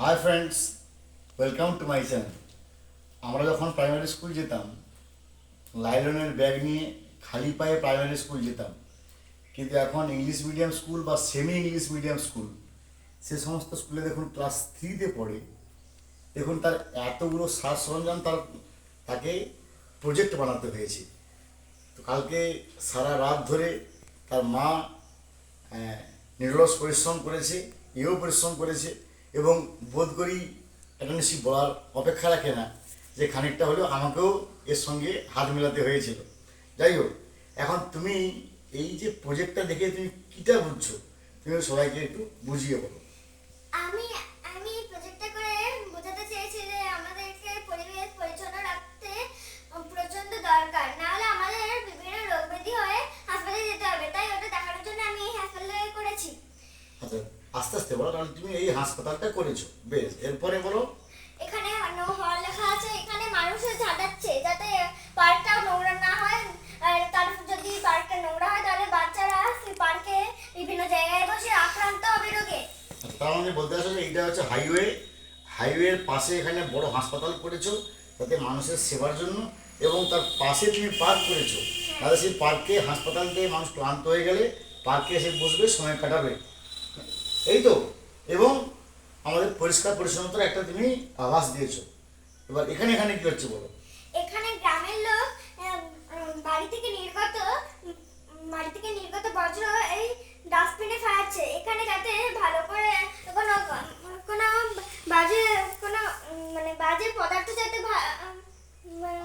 Hi friends welcome to my channel আমরা যখন primary school যেতাম লাইলনের ব্যাগ নিয়ে খালি পায়ে প্রাইমারি স্কুল যেতাম। কিন্তু এখন ইংলিশ মিডিয়াম স্কুল বা সেমি ইংলিশ মিডিয়াম স্কুল সে সমস্ত স্কুলে দেখুন ক্লাস থ্রিতে পড়ে। দেখুন তার এতগুলো সাজ সরঞ্জাম তার, তাকে প্রজেক্ট বানাতে হয়েছে। তো কালকে সারা রাত ধরে তার মা নিরলস পরিশ্রম করেছে, এও পরিশ্রম করেছে। এবং বোধ করি নিশ্চয়ই বলার অপেক্ষা রাখে না যে খানিকটা হলেও আমাকেও এর সঙ্গে হাত মেলাতে হয়েছিল। যাই হোক, এখন তুমি এই যে প্রজেক্টটা দেখে তুমি কীটা বুঝছ? তুমি সবাইকে একটু বুঝিয়ে বলো আমি আমি প্রজেক্টটা করে বোঝাতে চেয়েছি যে আমাদেরকে পরিবেশ পরিচ্ছন্ন রাখতে প্রচণ্ড দরকার নাহলে আমাদের বিভিন্ন রোগ ব্যাধি হয়ে হাসপাতালে যেতে হবে তাই ওটা দেখানোর জন্য আমি এই হাসপাতালে করেছি আচ্ছা তাহলে তুমি এই হাসপাতালটা করেছ। বেশ এরপরে বলো। এখানে হল লেখা আছে এখানে মানুষে ঝাঁটাচ্ছে যাতে পার্কটা নোংরা না হয়। আর তার যদি পার্কটা নোংরা হয় তাহলে বাচ্চারা পার্কে বিভিন্ন জায়গায় বসে আক্রান্ত হবে রোগে। তার মানে বলতে আসলে এইটা হচ্ছে হাইওয়ে। হাইওয়ের পাশে এখানে বড় হাসপাতাল করেছ যাতে মানুষের সেবার জন্য এবং তার পাশে তুমি পার্ক করেছ। তাহলে সেই পার্কে হাসপাতাল দিয়ে মানুষ ক্লান্ত হয়ে গেলে পার্কে এসে বসবে সময় কাটাবে। এই তো? এবং আমাদের পরিষ্কার পরিচ্ছন্নতার একটা তুমি আভাস দিয়েছ। এবার এখানে এখানে কি হচ্ছে বলো? এখানে গ্রামের লোক বাড়ি থেকে নির্গত বাড়ি থেকে নির্গত বর্জ্য এই ডাস্টবিনে ফেলাচ্ছে এখানে যাতে ভালো করে কোনো কোনো বাজে কোনো মানে বাজে পদার্থ যাতে ভা-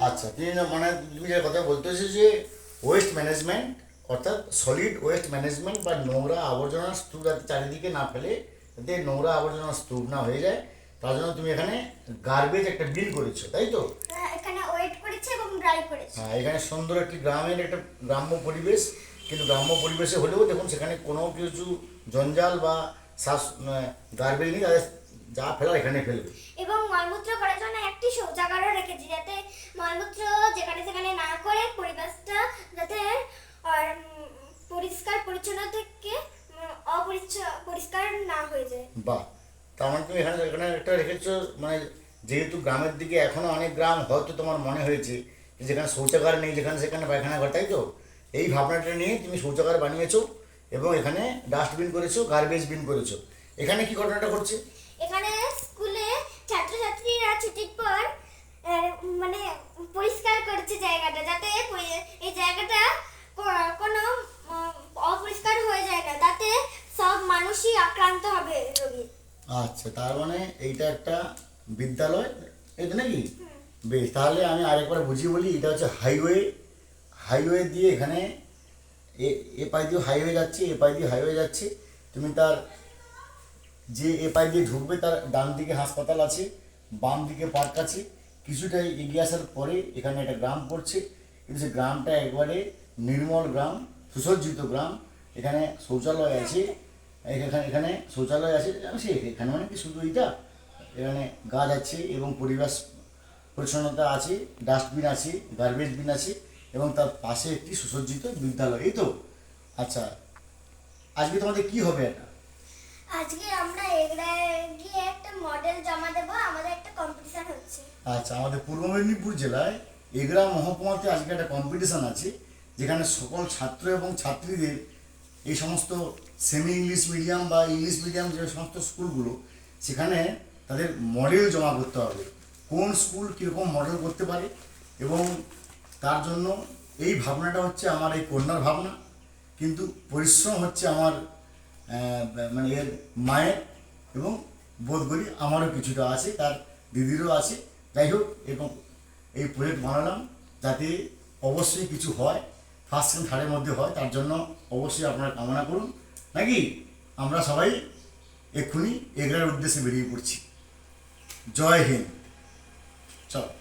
আচ্ছা তুমি না মানে তুমি যে কথা বলতে হচ্ছে যে ওয়েস্ট ম্যানেজমেন্ট অর্থাৎ সলিড ওয়েস্ট ম্যানেজমেন্ট বা নোংরা আবর্জনা স্তূপ চারিদিকে না ফেলে যাতে নোংরা আবর্জনা স্তূপ না হয়ে যায় তার জন্য তুমি এখানে গার্বেজ একটা বিল করেছ তাই তো? এখানে ওয়েট করেছে এবং ড্রাই করেছে। হ্যাঁ এখানে সুন্দর একটি গ্রামের একটা গ্রাম্য পরিবেশ কিন্তু গ্রাম্য পরিবেশে হলেও দেখুন সেখানে কোনো কিছু জঞ্জাল বা শ্বাস গার্বেজ নেই তাদের যা ফেলার এখানে ফেলবে। এবং মলমূত্র করার জন্য একটি শৌচাগারও রেখেছি যাতে মলমূত্র যেখানে সেখানে না করে পরিবেশটা যাতে আর উম, পরিষ্কার পরিচ্ছন্ন থেকে উম, অপরিচ্ছ- পরিষ্কার না হয়ে যায়। বাহ তার মানে তুমি এখানে এখানে একটা রেখেছো মানে যেহেতু গ্রামের দিকে এখনও অনেক গ্রাম হয়তো তোমার মনে হয়েছে যেখানে শৌচাগার নেই যেখানে সেখানে পায়খানা ঘর তাই তো? এই ভাবনাটা নিয়ে তুমি শৌচাগার বানিয়েছো এবং এখানে ডাস্টবিন করেছ গার্বেজ বিন করেছ। এখানে কি ঘটনাটা ঘটছে? এখানে স্কুলে ছাত্রছাত্রীরা ছুটির পর মানে পরিষ্কার করছে জায়গাটা যাতে এই জায়গাটা কো- কোনো উম, অপরিষ্কার হয়ে যায় না তাতে সব মানুষই আক্রান্ত হবে রোগী আচ্ছা তার মানে এইটা একটা বিদ্যালয়? এটা নাকি? বেশ, তাহলে আমি আরেকবার বুঝিয়ে বলি, এটা হচ্ছে হাইওয়ে হাইওয়ে দিয়ে এখানে এ পাই দিয়ে হাইওয়ে যাচ্ছে, এ পাই দিয়ে হাইওয়ে যাচ্ছে। তুমি তার যে এ পাই দিয়ে ঢুকবে, তার ডান দিকে হাসপাতাল আছে বাম দিকে পার্ক আছে। কিছুটা এগিয়ে আসার পরে এখানে একটা গ্রাম পড়ছে। কিন্তু সেই গ্রামটা একবারে নির্মল গ্রাম, সুসজ্জিত গ্রাম। এখানে শৌচালয় আছে। এখানে এখানে শৌচালয় আছে। সে এখানে মানে কি শুধু এইটা? এখানে গাছ আছে এবং পরিবেশ পরিচ্ছন্নতা আছে ডাস্টবিন আছে গার্বেজ বিন আছে এবং তার পাশে একটি সুসজ্জিত বিদ্যালয়। এই তো? আচ্ছা আজকে তোমাদের কি হবে এটা আজকে আমরা এগড়ায় গিয়ে একটা মডেল জমা দেবো। আমাদের একটা কম্পিটিশন হচ্ছে। আচ্ছা আমাদের পূর্ব মেদিনীপুর জেলায় এগরা মহকুমাতে আজকে একটা কম্পিটিশন আছে যেখানে সকল ছাত্র এবং ছাত্রীদের এই সমস্ত সেমি ইংলিশ মিডিয়াম বা ইংলিশ মিডিয়াম যে সমস্ত স্কুলগুলো সেখানে তাদের মডেল জমা করতে হবে। কোন স্কুল কীরকম মডেল করতে পারে এবং তার জন্য এই ভাবনাটা হচ্ছে আমার, এই কন্যার ভাবনা। কিন্তু পরিশ্রম হচ্ছে আমার মানে এর মায়ের এবং বোধ করি আমারও কিছুটা আছে, তার দিদিরও আছে। যাই হোক, এরকম এই প্রজেক্ট বানালাম যাতে অবশ্যই কিছু হয়। ফার্স্ট সেকেন্ড থার্ডের মধ্যে হয়, তার জন্য অবশ্যই আপনারা কামনা করুন। নাকি? আমরা সবাই এক্ষুনি এগরার উদ্দেশ্যে বেরিয়ে পড়ছি। জয় হিন্দ। চলো।